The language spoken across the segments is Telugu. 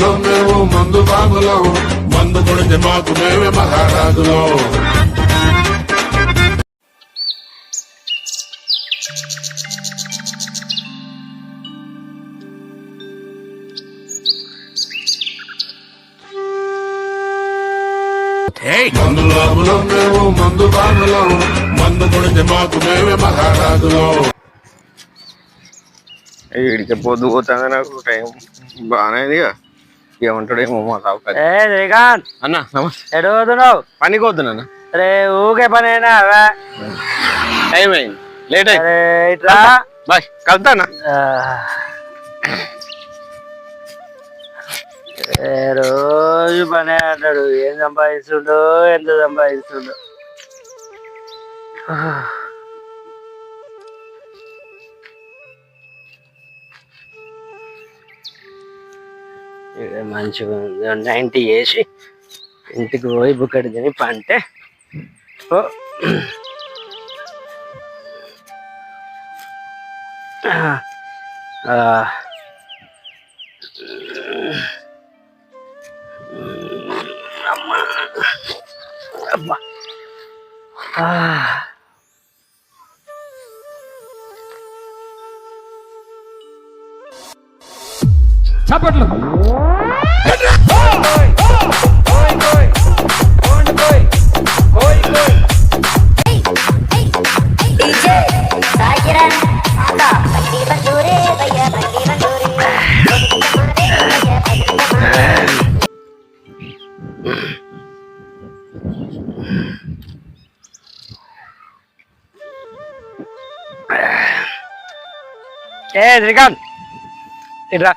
బాబులం మేము మందు బాబులం. మందు కొడితే మాకు మేమే మహారాజులం. మందు బాబులం మేము మందు బాబులం. మందు కొడితే మాకు మేమే మహారాజులం. వీడికి పొద్దు పోతుంది నాకు టైం. బాగానే ఏమంటాడేమో మా సావుకారి ఏ శ్రీకాంత్ అన్న నమస్తే. ఎటు పోతున్నావు? పనికి వద్దునన్న అరే ఊకే పనేనా అవే. టైం అయింది. లేట్ అయింది. అరే ఇట్లా? బాయ్ కలుతానా ఆ. ఏ రోజు పనే అంటాడు. ఏం సంపాదిస్తుండో ఎంత సంపాదిస్తుండో. మంచిగా ఉంది నైంటీ వేసి ఇంటికి పోయి బుక్కడి తిని పంటే ఓ అమ్మా. అబ్బా. చప్పట్లు ఏ శ్రీకాంత్. ఇట్రా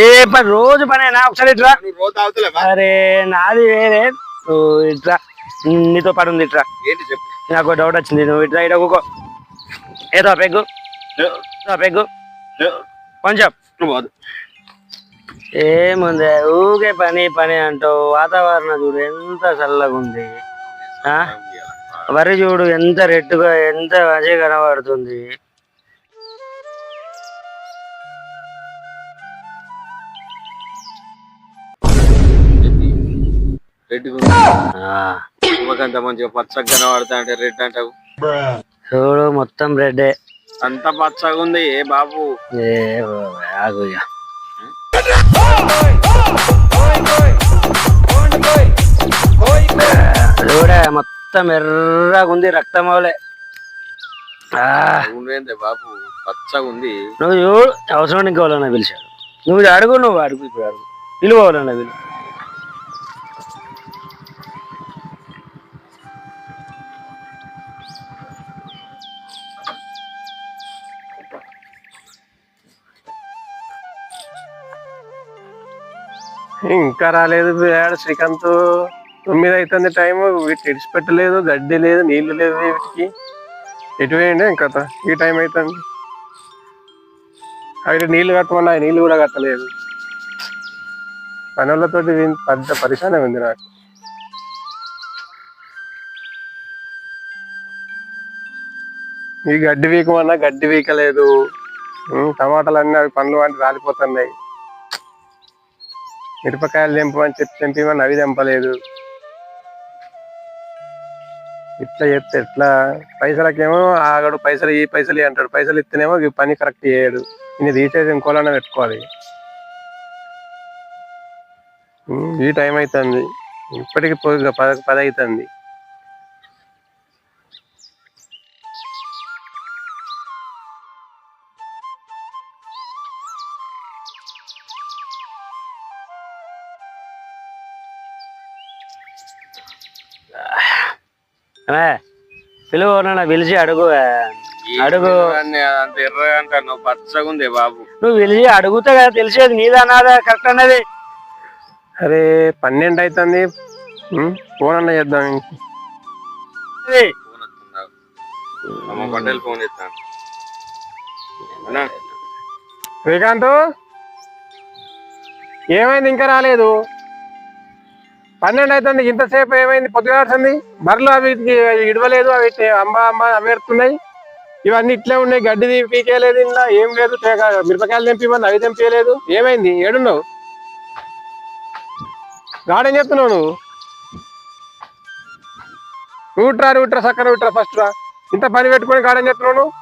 ఏ పని రోజు పనేనా? ఒకసారి ఇట్రా. అరే నాది వేరే. ఇట్రా. నీతో పని ఉంది ఇట్రా. ఏంటి చెప్పు? నాకు డౌట్ వచ్చింది నువ్వు ఇట్లా ఇట్లా కూకో ఏదో పెగ్గు పెగ్గు కొంచెం. ఏముంది ఊకే పని పని అంటావు. వాతావరణం చూడు ఎంత చల్లగా ఉంది. ఆ? వరి చూడు ఎంత రెట్టుగా ఎంత మంచిగా కనబడుతుంది. రెడ్. అంత మంచిగా పచ్చగా కనబడతా అంటే రెడ్ అంటావు. చూడు మొత్తం రెడ్డే. అంత పచ్చగా ఉంది ఏ బాబు? ఏ ఆగు ఇక. చూడే మొత్తం ఎర్రగా ఉంది రక్తం అవలే బాబు? పచ్చగా ఉంది. నువ్వు చూడు అవసరం ఇంకోవాలన్నా పిలిచాడు. నువ్వు అడుగు నువ్వు అడుగు ఇప్పుడు అడుగు. పిలువాలన్నా పిలు ఇంకా రాలేదు. పిల్లాడు శ్రీకాంత్? తొమ్మిది అవుతుంది టైం వీటి ఇడిచిపెట్టలేదు. గడ్డి లేదు నీళ్ళు లేదు వీటికి. ఎటు వేయండి ఇంకా ఈ టైం అవుతుంది అవి నీళ్ళు కట్టమన్నా నీళ్ళు కూడా కట్టలేదు. పనులతో పెద్ద పరిశానే ఉంది నాకు. ఈ గడ్డి వీకమన్నా గడ్డి వీకలేదు. టమాటాలు అన్నీ అవి పండ్లు అంటే రాలిపోతున్నాయి. మిరపకాయలు తెంపమని చెప్పి తెంపిమని అవి తెంపలేదు. ఇట్లా చెప్తే ఎట్లా? పైసలకేమో ఆగడు పైసలు ఈ పైసలు అంటాడు. పైసలు ఇస్తేనేమో ఈ పని కరెక్ట్ చేయడు. ఇన్ని తీసేసి ఇంకోలన్నా పెట్టుకోవాలి. ఈ టైం అవుతుంది ఇప్పటికి పది పద పది అవుతుంది ఏ, పిలువన్నా పిలిచి అడుగు. అడుగు అంత అంటారు నువ్వు పచ్చగా ఉంది బాబు. నువ్వు పిలిచి అడుగుతా కదా తెలిసేది నీదా నాదా కరెక్ట్ అన్నది. అరే పన్నెండు అవుతుంది ఫోన్ అన్న చేద్దాం. ఫోన్ చేస్తాను శ్రీకాంత్? ఏమైంది ఇంకా రాలేదు? పన్నెండు అవుతుంది ఇంతసేపు ఏమైంది? పొద్దుగాల్సింది బర్రెలు అవి ఇడవలేదు అవి అమ్మ అమ్మ అవి ఇవన్నీ ఇట్లే ఉన్నాయి గడ్డి పీకేయలేదు ఇలా ఏం లేదు మిరపకాయలు తెంపిమని అవి తెంపియలేదు. ఏమైంది? ఏడున్నావు? గాడేం చెప్తున్నావు నువ్వు? రూట్రా రూట్రా సక్కన రూట్రా ఫస్ట్ రా. ఇంత పని పెట్టుకొని గాడేం చెప్తున్నావు నువ్వు?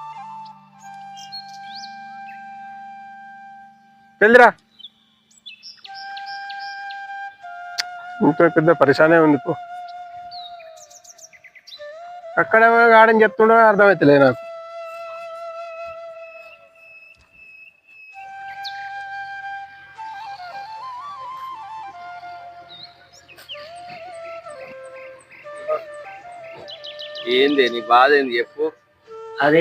వెళ్ళిరా. ఇంకో పెద్ద పరిశానే ఉంది పో అక్కడ గాడని చెప్తుండో అర్థమవుతలేదు నాకు ఏంది నీ బాధ ఏంది చెప్పు అది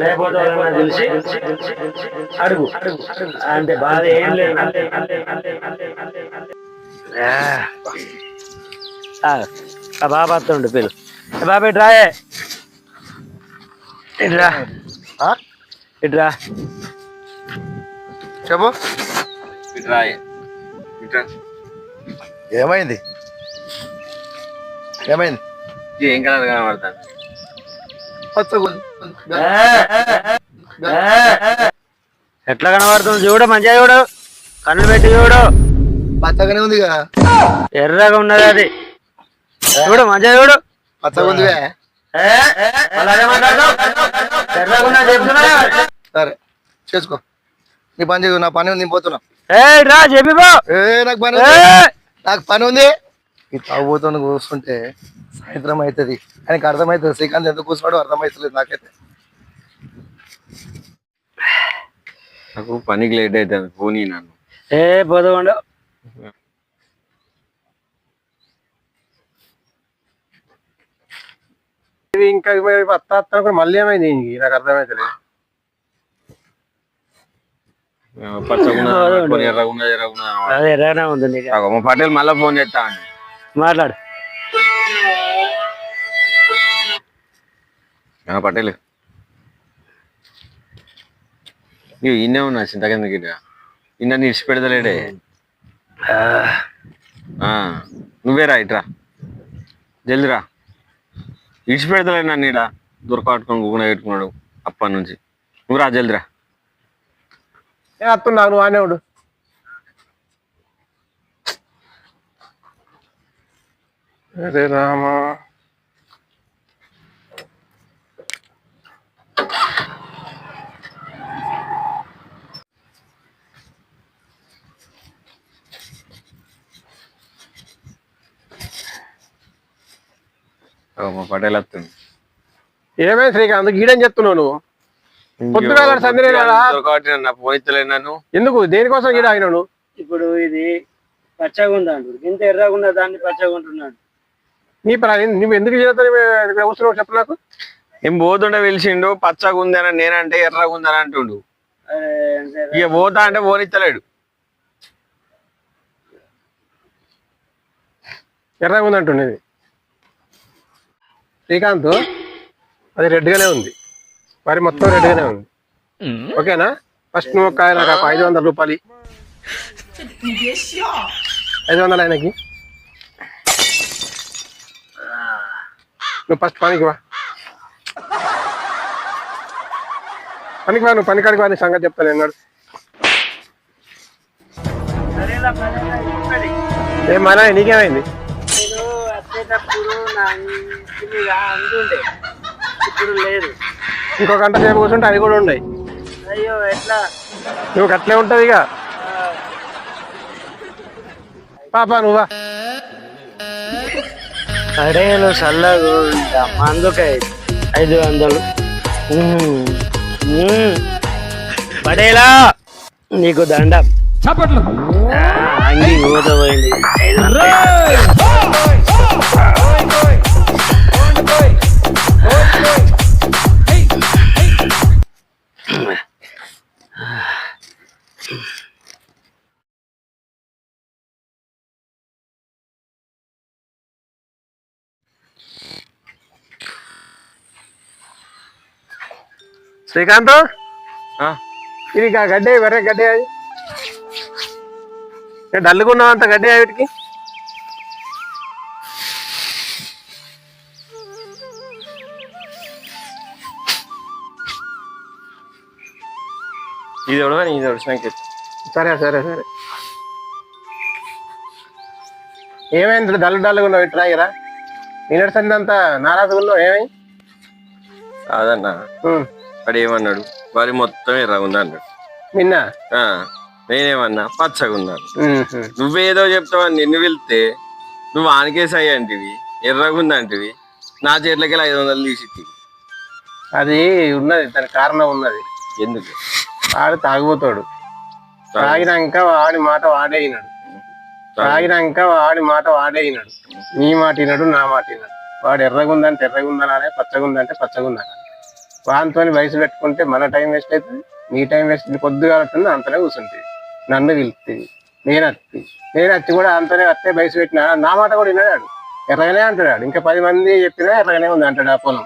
లేకపోతే తెలిసి అడుగు అంటే బాధ ఏం లేదు బాబా వస్తుండు పిలు. ఏ బాబా ఇటు రాయే ఇట్రా ఇట్రా చెప్పు. ఇట్రా ఏమైంది? ఏమైంది? ఏం కలర్ కనబడతాను ఎట్లా కనబడుతుంది చూడు మంచిగా చూడు. కన్ను పెట్టి చూడు. పచ్చగానే ఉంది కదా ఎర్రగా ఉన్నది అది. చూడు మంచిగా చూడు పచ్చగా ఉంది సరే చేసుకో. నీ పని చేయు నా పని ఉంది నేను పోతున్నా. ఏ రా చెప్పి పో. ఏ నాకు పని నాకు పని ఉంది. ఈ తాగుబోతుని కూర్చుంటే సాయంత్రం అవుతుంది. ఆయనకి అర్థమవుతుంది శ్రీకాంత్ ఎంత కూర్చున్నాడో అర్థమవుతలేదు నాకైతే. నాకు పనికి లేట్ అవుతుంది పోనీ నన్ను. ఏ పోదు ఇది ఇంకా అత్త మళ్ళీ ఏమైంది దీనికి? నాకు మా పటేల్ మళ్ళీ ఫోన్ చేస్తా మాట్లాడు. ఆ, పటేల్. నువ్వు ఇన్నే ఉన్నా చింతకిందకి ఇన్న నిడిచి పెడతలేడే ఆ, నువ్వేరా ఇట్రా. జల్ది రా ఇడిచి పెడతలే నన్ను ఇడ దొరకట్టుకొని గుగున పెట్టుకున్నాడు అప్పటి నుంచి. నువ్వు రా జల్ది రా ఏ అత్తున్నావు నువ్వు ఆనే ఉండు. అరే రామా. పటేల్ వస్తుంది. ఏమైంది శ్రీకాంత్ గీడని చెప్తున్నావు నువ్వు? పొద్దుగాల సంధ్య లేదా? దొరకబట్టి నా ఫోన్ ఇచ్చలేదు నన్ను. ఎందుకు? దేనికోసం గీడ ఇప్పుడు ఇది పచ్చగా ఉందా అంటాడు? ఇంత ఎర్రగా ఉన్న దాన్ని పచ్చగా ఉంటున్నాడు. నీ పని నువ్వు ఎందుకు చెప్పు నాకు. ఏం పోతుండే పిలిచిండు పచ్చగా ఉంది అని నేనంటే ఎర్రగా ఉందని అంటుండు. ఇక పోతా అంటే పోనిత్తలేడు ఎర్రగా ఉంది అంటుండేది శ్రీకాంత్ అది రెడ్గానే ఉంది. వరి మొత్తం రెడ్గానే ఉంది. ఓకేనా? ఫస్ట్ నువ్వు ఒక నాకు ఒక ఐదు వందల రూపాయలు. ఐదు వందలు ఆయనకి. నువ్వు ఫస్ట్ పనికి వా. పనికి వా నువ్వు పని కాడికి వా నీ సంగతి చెప్తాను ఎన్నాడు ఏం మన నీకేమైంది? వచ్చేటప్పుడు నా ఇంటి మీద అందుండే ఇప్పుడు లేదు. ఇంకో గంట సేపు కూర్చుంటే అవి కూడా ఉన్నాయి అయ్యో ఎట్లా? నువ్వు అట్లే ఉంటది ఇక. పాపా నువ్వా కడేలు చల్లగా ఉంటా. అందుకే ఐదు వందలు. పడేలా. నీకు దండం. ఆ, అంగి ఊత శ్రీకాంత్? ఆ? ఇది గడ్డే వెర్ర గడ్డే అది. డల్లుకున్నావు అంత గడ్డే వీటికి? ఇది ఎవడో ఇది ఎత్తు. సరే సరే సరే. ఏమైంది? డల్ డల్గా ఉన్నావు ఇట్లా ఇరా నిన్నటిసందంతా నారాజుగా ఉన్నావు ఏమై? కాదన్న. వాడు ఏమన్నాడు? వారి మొత్తం ఎర్రగా ఉంది అన్నాడు. నిన్న? ఆ, నేనేమన్నా పచ్చగా ఉన్నాను. నువ్వేదో చెప్తావని నిన్ను వెళ్తే నువ్వు ఆనకేసాయి అంటివి ఎర్రగా ఉందంటివి నా చేతిలోకి ఐదు వందలు తీసి. అది ఉన్నది దానికి కారణం ఉన్నది. ఎందుకు? వాడు తాగిపోతాడు తాగినాక వాడి మాట వాడే విన్నాడు తాగినాక వాడి మాట వాడే విన్నాడు నీ మాట విన్నాడు నా మాట విన్నాడు వాడు ఎర్రగుందంటే ఎర్రగుందనాలే పచ్చగుందంటే పచ్చగుందనాలి. వానితో వయసు పెట్టుకుంటే మన టైం వేస్ట్ అవుతుంది నీ టైం వేస్ట్ పొద్దుగా అవుతుంది అంతనే కూర్చుంటుంది నన్ను పిలుస్తుంది నేను వస్తుంది నేను వచ్చి కూడా అంతనే వస్తే వయసు పెట్టినా నా మాట కూడా విన్నాడు ఎర్రగానే అంటాడు ఇంకా పది మంది చెప్పినా ఎర్రగానే ఉంది అంటాడు ఆ పొలం.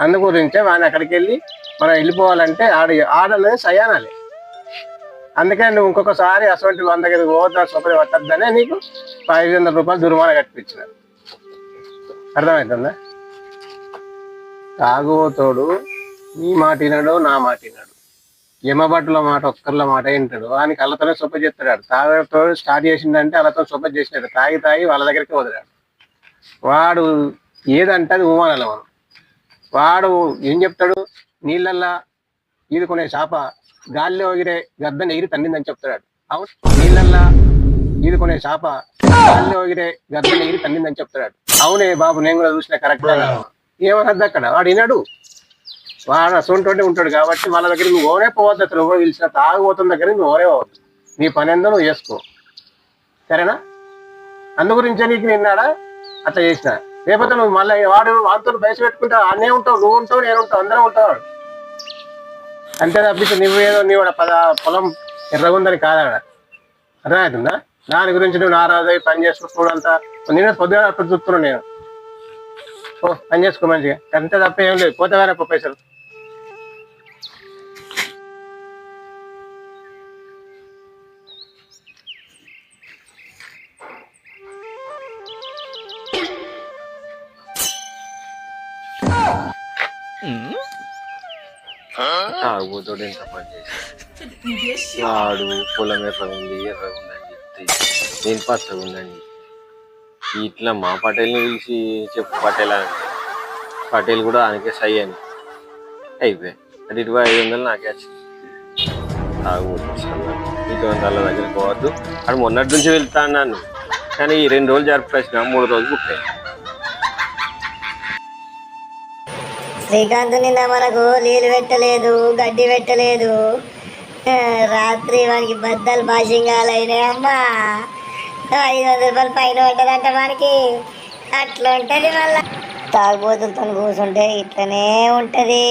అందు గురించే వాడిని అక్కడికి వెళ్ళి మనం వెళ్ళిపోవాలంటే ఆడ ఆడనేది సయానాలి. అందుకే నువ్వు ఇంకొకసారి అసలు వంద దగ్గర పోవద్దా సొప్పది పట్టద్దనే నీకు ఐదు వందల రూపాయలు దుర్మాన కట్టించిన అర్థమవుతుందా తాగుబోతోడు నీ మాటినాడు నా మాటినాడు యమబట్టుల మాట ఒక్కర్ల మాట వింటాడు. వానికి అల్లతోనే సొప్ప చేస్తాడు తాగతో స్టార్ట్ చేసిందంటే అల్లతో సొప్ప చేసినాడు. తాగి తాగి వాళ్ళ దగ్గరికి వదిలాడు. వాడు ఏదంటే అది ఊమానాలి మనం. వాడు ఏం చెప్తాడు? నీళ్ళల్లా ఈదుకునే చేప గాలిలో ఎగిరే గద్దని ఎగిరి తన్నిందని చెప్తాడు. అవును? నీళ్ళల్లా ఈదుకునే చేప గాలిలో ఎగిరే గద్దని ఎగిరి తన్నిందని చెప్తాడు. అవునే బాబు నేను కూడా చూసిన కరెక్ట్ ఏమన్నది అక్కడ? వాడు వినడు. వాడు అసొంటి ఉంటాడు కాబట్టి వాళ్ళ దగ్గర నువ్వు ఓరే పోవద్దు అతను ఎవరు పిలిచిన తాగుబోతున్న దగ్గర నువ్వు ఓరే పోవద్దు. నీ పని ఎందో నువ్వు చేసుకో. సరేనా? అందు గురించే నీకు నిన్నాడా? అట్లా చేసిన. లేకపోతే నువ్వు మళ్ళీ వాడు వాడితో బయట పెట్టుకుంటావు అన్నీ ఉంటావు నువ్వు ఉంటావు నేను ఉంటావు అందరం ఉంటావు అంతే తప్పిస్తే నువ్వు ఏదో నీ పద పొలం ఎర్రగుందని కాదాడ అర్థమవుతుందా? దాని గురించి నువ్వు నారాజు అయి పని చేసుకుంటూ నేను పొద్దుగా అప్పుడు చూస్తున్నాను నేను. ఓ పని చేసుకో మంచిగా. అంతే తప్ప ఏం లేదు. పోతే వేరే పైసలు. తాగుబోతోడు ఎంత పని చేసి వాడు పొలం ఎర్రగా ఉంది ఎర్రగా ఉంది అని చెప్తే నేను పచ్చగా ఉందండి ఇట్లా మా పటేల్ని పిలిచి చెప్పు పటేల్ అని పటేల్ కూడా ఆయనకే సై అని అయిపోయాయి అది ఇరవై ఐదు వందలు నాకే వచ్చింది ఇటువంటి వాళ్ళ దగ్గరికి పోవద్దు అది మొన్నటి నుంచి వెళ్తా అన్నాను కానీ ఈ రెండు రోజులు జరిపేసిన మూడు రోజులు బుక్ అయ్యింది శ్రీకాంత్ నిన్న మనకు నీళ్ళు పెట్టలేదు గడ్డి పెట్టలేదు. రాత్రి వానికి బద్దలు బాషింగాలైనాయి అయినాయి అమ్మా. ఐదు వందల రూపాయలు పైన ఉంటుందంట మనకి అట్లా ఉంటుంది మళ్ళా. తాగుబోతులతో కూర్చుంటే ఇట్లనే ఉంటుంది.